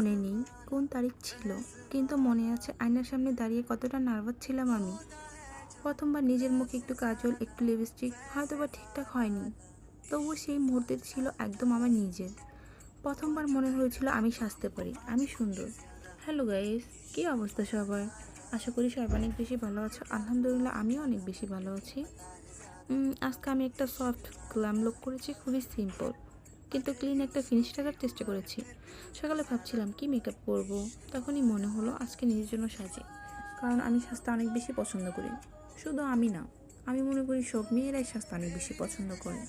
মনে নেই কোন তারিখ ছিল, কিন্তু মনে আছে আয়নার সামনে দাঁড়িয়ে কতটা নার্ভাস ছিলাম আমি। প্রথমবার নিজের মুখে একটু কাজল, একটু লিপস্টিক হয়তো বা ঠিকঠাক হয়নি। তবুও সেই মুহূর্তে ছিল একদম আমার নিজের। প্রথমবার মনে হয়েছিল আমি সাজতে পারি, আমি সুন্দর। হ্যালো গাইস কী অবস্থা সবার? আশা করি সবাই অনেক বেশি ভালো আছো। আলহামদুলিল্লাহ আমিও অনেক বেশি ভালো আছি। আজকে আমি একটা সফট গ্ল্যাম লুক করেছি, খুবই সিম্পল কিন্তু ক্লিন একটা ফিনিশ রাখার চেষ্টা করেছি। সকালে ভাবছিলাম, কি মেকআপ করব তখনই মনে হলো আজকে নিজের জন্য সাজে। কারণ আমি সাজতে অনেক বেশি পছন্দ করি। শুধু আমি না, আমি মনে করি সব মেয়েরাই সাজতে অনেক বেশি পছন্দ করে।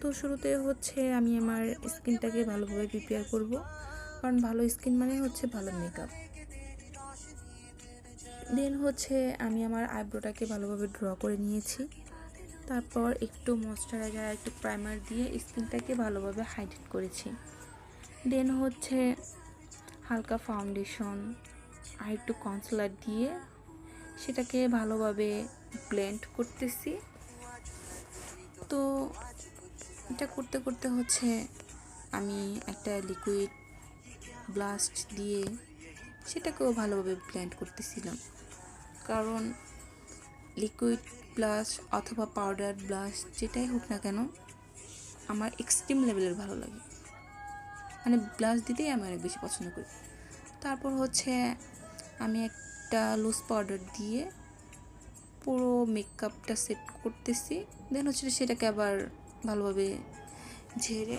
তো শুরুতে হচ্ছে আমি আমার স্কিনটাকে ভালোভাবে প্রিপেয়ার করব। কারণ ভালো স্কিন মানে হচ্ছে ভালো মেকআপ দেন হচ্ছে আমি আমার আইব্রোটাকে ভালোভাবে ড্র করে নিয়েছি। তারপর একটু ময়শ্চারাইজার আর একটু প্রাইমার দিয়ে স্কিনটাকে ভালোভাবে হাইড্রেট করেছি। দেন হচ্ছে হালকা ফাউন্ডেশন আর একটু কনসিলার দিয়ে সেটাকে ভালোভাবে ব্লেন্ড করতেছি। তো এটা করতে করতে হচ্ছে আমি একটা লিকুইড ব্লাস্ট দিয়ে সেটাকেও ভালোভাবে ব্লেন্ড করতেছিলাম। কারণ লিকুইড ব্লাশ অথবা পাউডার, ব্লাশ, যেটাই হোক না কেন, আমার এক্সট্রিম লেভেলের ভালো লাগে। মানে ব্লাশ দিতেই আমি অনেক বেশি পছন্দ করি। তারপর হচ্ছে আমি একটা লুজ পাউডার দিয়ে পুরো মেকআপটা সেট করতেছি। দেন হচ্ছে সেটাকে আবার ভালোভাবে ঝেড়ে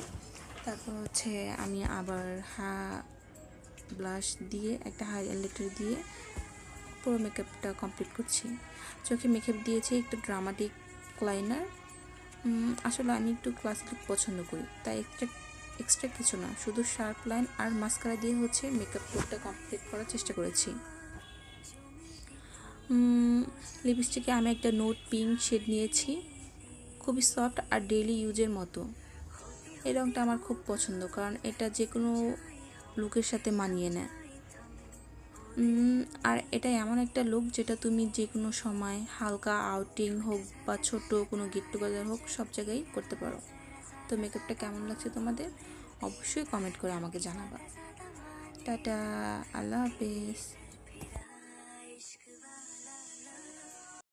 তারপর হচ্ছে আমি আবার হা ব্লাশ দিয়ে, একটা হাইলাইটার দিয়ে পুরো মেকআপটা কমপ্লিট করছি। চোখে মেকআপ দিয়েছি, একটু ড্রামাটিক লাইনার আসলে আমি একটু ক্লাসিক পছন্দ করি, তাই এক্সট্রা এক্সট্রা কিছু না, শুধু শার্প লাইন আর মাস্কারা দিয়ে হচ্ছে মেকআপ লুকটা কমপ্লিট করার চেষ্টা করেছি। লিপস্টিকে আমি একটা নোট পিঙ্ক শেড নিয়েছি, খুবই সফট আর ডেইলি ইউজের মতো। এই রঙটা আমার খুব পছন্দ, কারণ এটা যে কোনো লুকের সাথে মানিয়ে নেয়। আর এটা এমন একটা লুক যেটা তুমি যে কোনো সময় হালকা আউটিং হোক বা ছোট কোনো গেট টুগেদার হোক সব জায়গায় করতে পারো। তো মেকআপটা কেমন লাগছে তোমাদের? অবশ্যই কমেন্ট করে আমাকে জানাবা। টাটা, আল্লাহ হাফেজ।